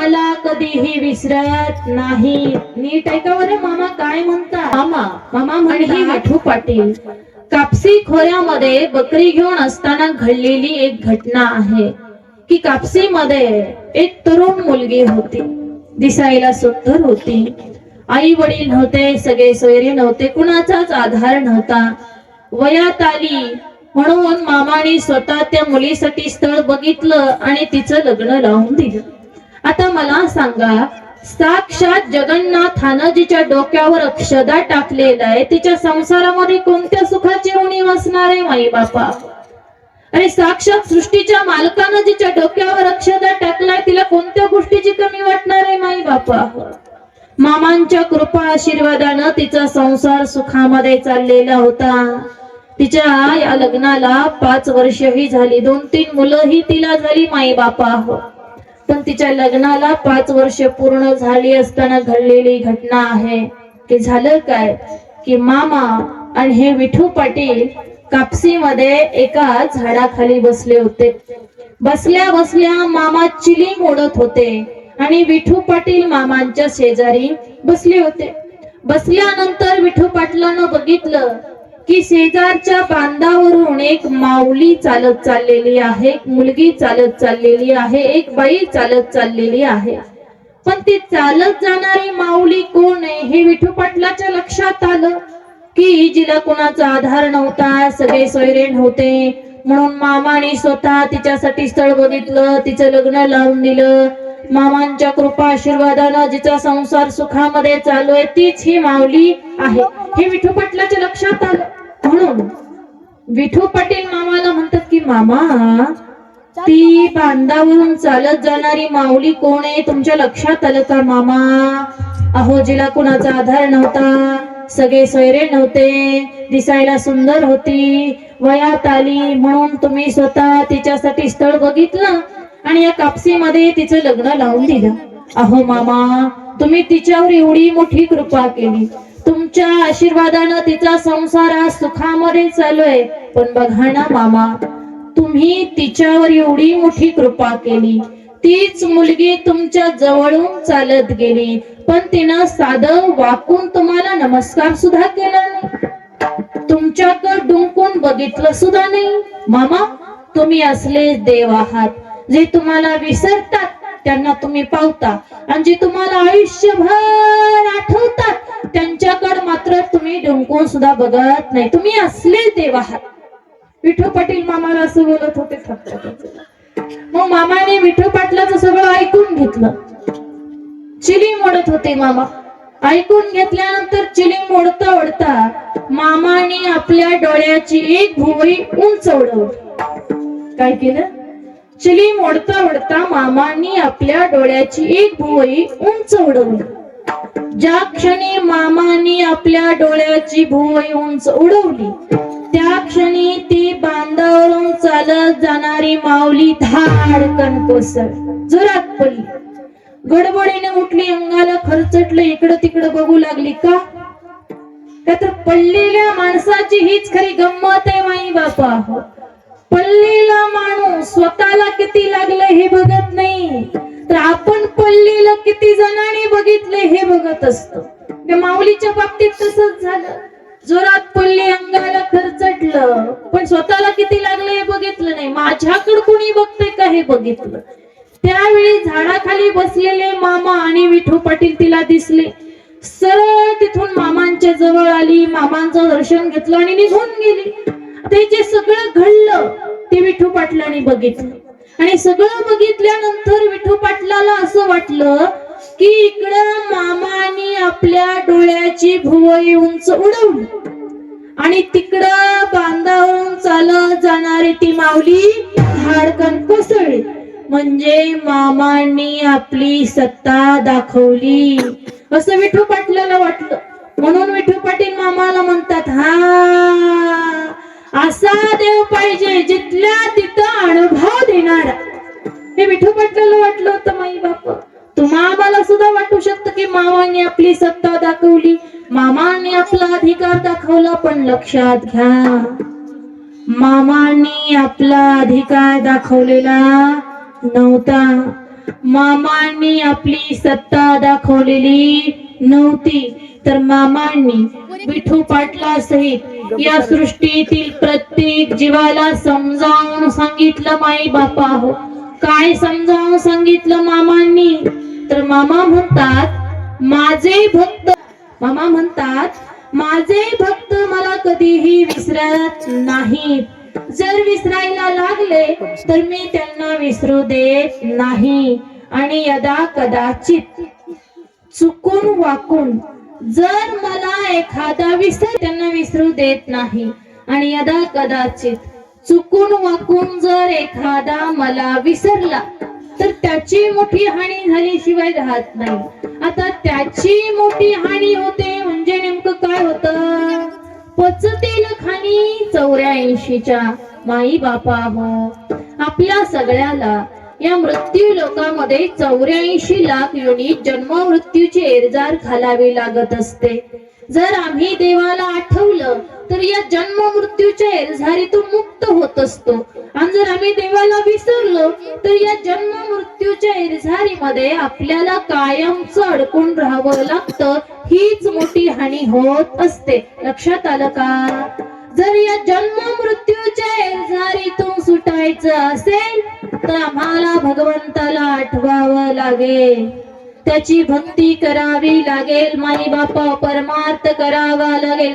मला कधीही विसरत नाही. नीट ऐका बरं मामा काय म्हणता मामा मामा ही म्हणतात विठू पाटील कापसी खोऱ्यामध्ये बकरी घेऊन असताना घडलेली एक घटना आहे. की कापसीमध्ये एक तरुण मुलगी होती. दिसायला सुंदर होती. आई वडील नव्हते सगळे सोयरे नव्हते कुणाचाच आधार नव्हता. वयात आली म्हणून मामाने स्वतः त्या मुलीसाठी स्थळ बघितलं आणि तिचं लग्न लावून दिलं. आता मला सांगा साक्षात जगन्नाथानं जिच्या डोक्यावर अक्षदा टाकलेलं आहे. तिच्या संसारामध्ये कोणत्या सुखाची उणीव असणार आहे माई बापा? आणि साक्षात सृष्टीच्या मालकानं जिच्या डोक्यावर अक्षदा टाकलाय तिला कोणत्या गोष्टीची कमी वाटणार आहे माई बापा? मामांच्या कृपा आशीर्वादानं तिचा संसार सुखामध्ये चाललेला होता. तिच्या या लग्नाला पाच वर्षही झाली. दोन तीन मुलंही तिला झाली माई बापा. पण तिच्या लग्नाला पाच वर्ष पूर्ण झाली असताना घडलेली घटना आहे. की झालं काय? की मामा आणि हे विठू पाटील कापसीमध्ये एका झाडाखाली बसले होते. बसल्या बसल्या मामा चिलिंग ओढत होते आणि विठू पाटील मामांच्या शेजारी बसले होते. बसल्यानंतर विठू पाटलानं बघितलं की शेजारच्या बांधावरून एक माऊली चालत चाललेली आहे एक मुलगी चालत चाललेली आहे एक बाई चालत चाललेली आहे. पण ती चालत जाणारी माऊली कोण आहे हे विठू पाटलाच्या लक्षात आलं की जिला कोणाचा आधार नव्हता सगळे सोयरेण होते. म्हणून मामाने स्वतः तिच्यासाठी स्थळ बघितलं तिचं लग्न लावून दिलं. मामांच्या कृपा आशीर्वादानं जिचा संसार सुखामध्ये चालू आहे. तीच ही माऊली आहे. हे विठू पाटलाच्या लक्षात आलं. म्हणून विठू पाटील मामाला म्हणतात की मामा ती बांधावरून चालत जाणारी माऊली कोण आहे? तुमच्या लक्षात आलं का मामा? अहो जिला कुणाचा आधार नव्हता. सगळे सोयरे नव्हते. दिसायला सुंदर होती. वयात आली म्हणून तुम्ही स्वतः तिच्यासाठी स्थळ बघितलं? आणि या कापसीमध्ये तिचं लग्न लावून दिलं. अहो मामा तुम्ही तिच्यावर एवढी मोठी कृपा केली. तुमच्या आशीर्वादानं तिचा संसार आज सुखामध्ये चालू आहे पण बघा ना मामा तुम्ही तिच्यावर एवढी मोठी कृपा केली. तीच मुलगी तुमच्या जवळून चालत गेली. पण तिनं साधं वाकून तुम्हाला नमस्कार सुद्धा केला नाही. तुमच्याकडे डुंकून बघितलं सुद्धा नाही. मामा तुम्ही असले देव आहात जे तुम्हाला विसरतात त्यांना तुम्ही पावता. आणि जे तुम्हाला आयुष्यभर आठवतात त्यांच्याकडे मात्र तुम्ही डुंकून सुद्धा बघत नाही. तुम्ही असले देव आहात. विठू पाटील मामाला असं बोलत होते मग मामाने विठू पाटलाचं सगळं ऐकून घेतलं. चिली मोडत होते मामा. ऐकून घेतल्यानंतर चिली मोडता ओढता मामाने आपल्या डोळ्याची एक भुवई उंच उडवली काय केलं? चिली मोडता ओढता मामांनी आपल्या डोळ्याची एक भुवई उंच उडवली. ज्या क्षणी मामांनी आपल्या डोळ्याची भुवई उंच उडवली त्या क्षणी ती बांधावरून चालत जाणारी माऊली धाडकन कोसळ जोरात पडली गडबडीने उठली अंगाला खरचटलं इकडं तिकडं बघू लागली का? का तर पडलेल्या माणसाची हीच खरी गंमत आहे माई बापा पल्लीला माणूस स्वतःला किती लागलं हे बघत नाही. तर आपण पल्लीला किती जणांनी बघितले हे बघत असतो. माऊलीच्या बाबतीत तसंच झालं. जोरात पल्ली अंगाला खरचटलं पण स्वतःला किती लागलं हे बघितलं नाही. माझ्याकडे कुणी बघतंय का हे बघितलं? त्यावेळी झाडाखाली बसलेले मामा आणि विठू पाटील तिला दिसले. सरळ तिथून मामांच्या जवळ आली. मामांचं दर्शन घेतलं आणि निघून गेली. ते जे सगळं घडलं ते विठू पाटलांनी बघितलं. आणि सगळं बघितल्यानंतर विठू पाटलाला असं वाटलं की इकडं मामानी आपल्या डोळ्याची भुवई उंच उडवली. आणि तिकडं बांधावरून चालत जाणारी ती माऊली धाडकन कोसळली. म्हणजे मामांनी आपली सत्ता दाखवली. असं विठू पाटलाला वाटलं. म्हणून विठू पाटील मामाला म्हणतात हा असा देव पाहिजे जिथल्या तिथं अनुभव देणारा. हे विठू पाटलाला वाटलं होतं माई बाप तुम्हा आम्हाला सुद्धा वाटू शकतं की मामाने आपली सत्ता दाखवली. मामाने आपला अधिकार दाखवला पण लक्षात घ्या. मामाने आपला अधिकार दाखवलेला नव्हता. मामांनी आपली सत्ता दाखवलेली नव्हती. तर मामांनी विठू पाटला सहित या सृष्टीतील प्रत्येक जीवाला समजावून सांगितलं माई बापा हो. काय समजावून सांगितलं मामांनी? तर मामा म्हणतात माझे भक्त मामा म्हणतात माझे भक्त मला कधीही विसरत नाही जर विसरायला लागले तर मी त्यांना विसरू देत नाही. आणि यदा कदाचित चुकून वाकून जर मला एखादा विसर त्यांना विसरू देत नाही. आणि यदा कदाचित चुकून वाकून जर एखादा मला विसरला तर त्याची मोठी हानी झाल्याशिवाय राहत नाही. आता त्याची मोठी हानी होते म्हणजे नेमकं काय होत? पचतील खाणी चौऱ्याऐंशीच्या माई बापा हो आपल्या सगळ्याला या मृत्यू लोकामध्ये चौऱ्याऐंशी लाख युनिट जन्म मृत्यूची एरजार घालावी लागत असते. जर आम्ही देवाला आठवलं तर या जन्म मृत्यूच्या एरझारीतून मुक्त होत असतो. आणि जर आम्ही देवाला विसरलो तर या जन्म मृत्यूच्या एरझारीमध्ये आपल्याला कायमच अडकून राहावं लागतं. हीच मोठी हानी होत असते. लक्षात आलं का? जर या जन्म मृत्यूच्या एरझारीतून सुटायचं असेल तर आम्हाला भगवंताला आठवावं लागेल. त्याची भक्ती करावी लागेल. माई बापा परमार्थ करावा लागेल.